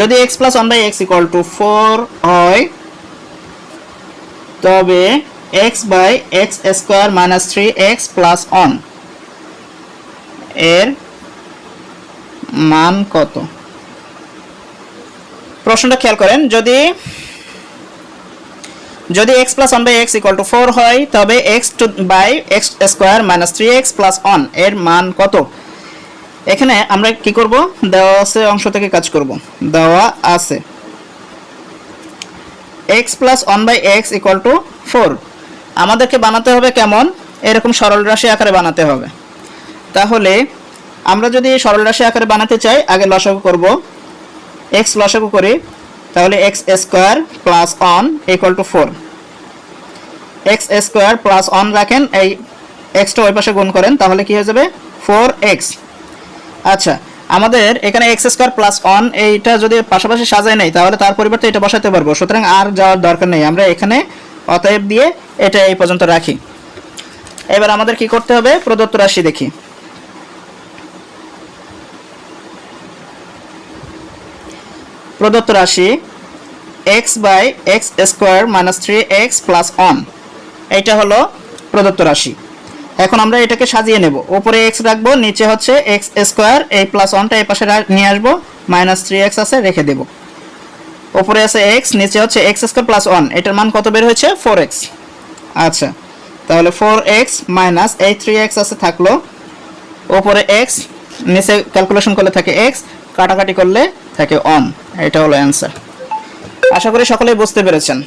যদি x plus one by x equal to four হয়, তবে x by x square minus three x plus ওয়ানের মান কত? প্রশ্নটা খেয়াল করেন, যদি যদি x plus one by x equal to four হয়, তবে x two by x square minus three x plus ওয়ানের মান কত? এখানে আমরা কি করব? দেওয়া আছে অংশ থেকে কাজ করব। দেওয়া আছে। X plus one by x equal to four আমাদেরকে বানাতে হবে কেমন? এরকম সরল রাশি আকারে বানাতে হবে। তাহলে আমরা যদি সরল রাশি আকারে বানাতে চাই, আগে লসাগু করব। এক্স লসাগু করি। তাহলে x square plus one equal to four x square plus one রাখেন, এই এক্সটা ওই পাশে গুণ করেন, তাহলে কি হয়ে যাবে? ফোর এক্স আচ্ছা আমাদের এখানে এক্স স্কোয়ার প্লাস অন এইটা যদি পাশাপাশি সাজায় নেই, তাহলে তার পরিবর্তে এটা বসাতে পারব। সুতরাং আর যাওয়ার দরকার নেই। আমরা এখানে অতএব দিয়ে এটা এই পর্যন্ত রাখি। এবার আমাদের কি করতে হবে? প্রদত্ত রাশি দেখি। প্রদত্ত রাশি x by x square minus three x plus one এইটা হলো প্রদত্ত রাশি। এখন আমরা এটাকে সাজিয়ে নেব। উপরে এক্স রাখব, নিচে হচ্ছে এক্স স্কোয়ার এই প্লাস ওয়ানটা এই পাশে নিয়ে আসব মাইনাস থ্রি এক্স আছে, রেখে দেব। উপরে আছে এক্স নিচে হচ্ছে এক্স স্কোয়ার প্লাস ওয়ান এটার মান কত বের হয়েছে? ফোর এক্স আচ্ছা তাহলে ফোর এক্স মাইনাস এই থ্রি এক্স আছে থাকল। ওপরে এক্স নিচে ক্যালকুলেশন করলে থাকে এক্স কাটাকাটি করলে থাকে অন এটা হলো অ্যান্সার আশা করি সকলেই বুঝতে পেরেছেন।